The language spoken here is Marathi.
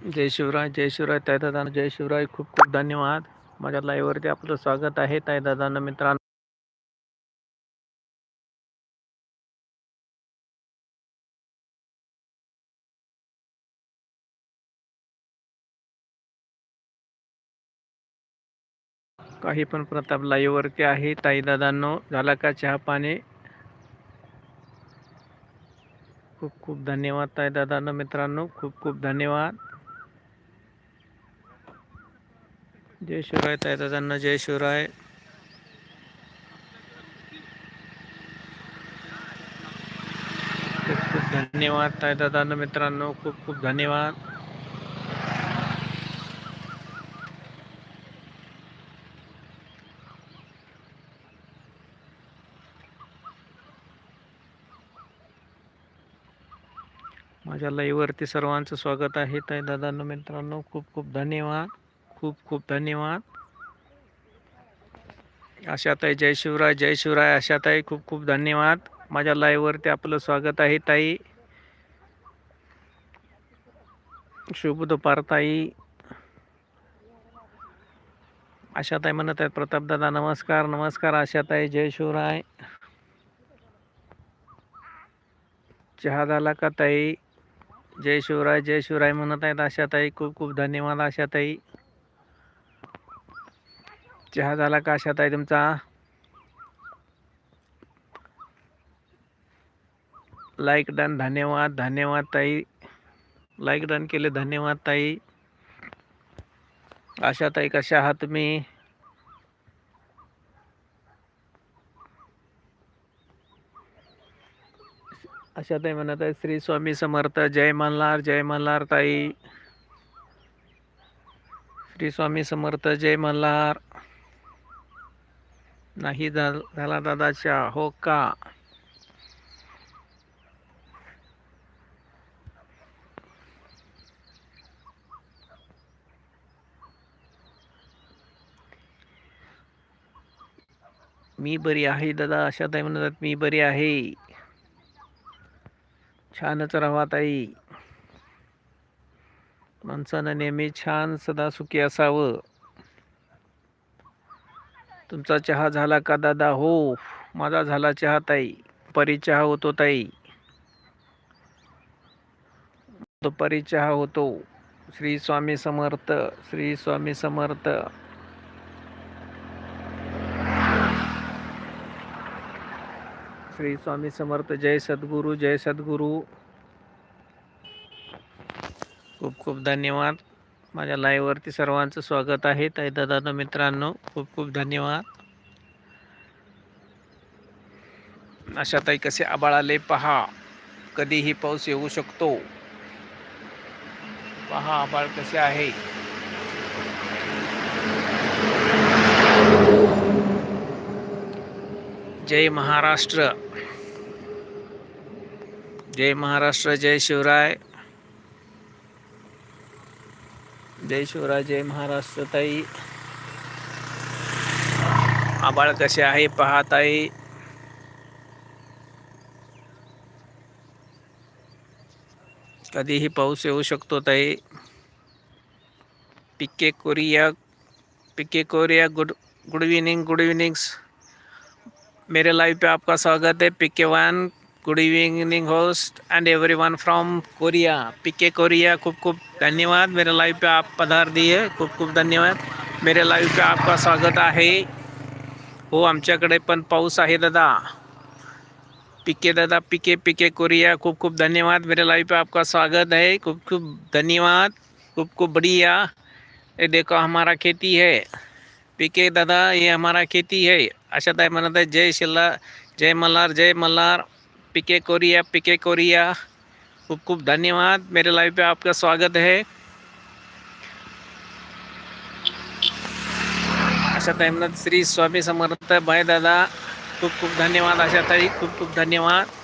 जय शिवराय जय शिवराय ताई जय शिवराय. खूप खूप धन्यवाद. माझ्या लाईव्हवरती आपलं स्वागत आहे. ताई मित्रांनो काही पण प्रताप लाईव्हवरती आहे. ताई दादांनो झाला का चहा पाणी? खूप खूप धन्यवाद ताईदादांनो मित्रांनो. खूप खूप धन्यवाद. जय शिवराय तायदादांना जय शिवराय खूप खूप धन्यवाद तायदादांना मित्रांनो खूप खूप धन्यवाद. माझ्या लाईव्हवरती सर्वांचं स्वागत आहे ताई दादांना मित्रांनो खूप खूप धन्यवाद. खूप खूप धन्यवाद. आशाताई जय शिवराय जय शिवराय आशाताई खूप खूप धन्यवाद. माझ्या लाईव्हवरती आपलं स्वागत आहे ताई. शुभ दुपार ताई. आशाताई म्हणत आहेत प्रतापदादा नमस्कार नमस्कार आशाताई जय शिवराय. चहा झाला का ताई? जय शिवराय जय शिवराय म्हणत आहेत आशाताई खूप खूप धन्यवाद आशाताई. चहा झाला का आशाताई तुमचा? लाईक डन धन्यवाद धन्यवाद ताई. लाईक डन केले धन्यवाद ताई. आशाताई कशा आहात तुम्ही? अशा ताई म्हणत आहे श्री स्वामी समर्थ जय मल्हार जय मल्हार ताई. श्री स्वामी समर्थ जय मल्हार. नाही झाला दादाच्या. हो का? मी बरी आहे दादा अशा ताई म्हणतात मी बरी आहे. छानच राहा ताई. माणसानं नेहमी छान सदा सुखी असावं. तुमचा चहा झाला का दादा? हो माझा झाला चहा ताई. परी चहा होतो ताई. दुपारी चहा होतो. श्री स्वामी समर्थ श्री स्वामी समर्थ. श्री स्वामी समर्थ जय सद्गुरू जय सद्गुरू. खूप खूप धन्यवाद. माझ्या लाईव्हवरती सर्वांचं स्वागत आहे. ताई दादा मित्रांनो खूप खूप धन्यवाद. अशा ताई कसे आबाळ आले पहा. कधीही पाऊस येऊ शकतो. पहा आबाळ कसे आहे. जय महाराष्ट्र. जय महाराष्ट्र जय शिवराय. जय शिवराय जय महाराष्ट्र ताई आबाळ कसे आहे, पाहत आहे. कधीही पाऊस येऊ शकतो ताई. PK Korea PK Korea, good good evening good evenings मेरे लाइव पे आपका स्वागत है PK one good evening host and every one from Korea PK Korea खूब खूब धन्यवाद। मेरे लाइव पे आप पधार दिए। खूप खूप धन्यवाद। मेरे लाइव पे आपका स्वागत आहे। हो, आमच्याकडे पण पाऊस आहे, दादा. पिके दादा पिके पिके कोरिया खूप खूप धन्यवाद। मेरे लाइव पे आपका स्वागत है खूब खूब धन्यवाद। खूब खूब बढ़िया। ये देखो, हमारा खेती है। पिके दादा, ये हमारा खेती है। आशाताई म्हणत आहे जय शिल्ला जय मल्हार जय मल्हार। पिके कोरिया पिके कोरिया। खूब खूब धन्यवाद। मेरे लाइव पे आपका स्वागत है। अशात अहमद श्री स्वामी समर्थ, भाई दादा, खूब खूब धन्यवाद, आशा तारी खूब खूब धन्यवाद।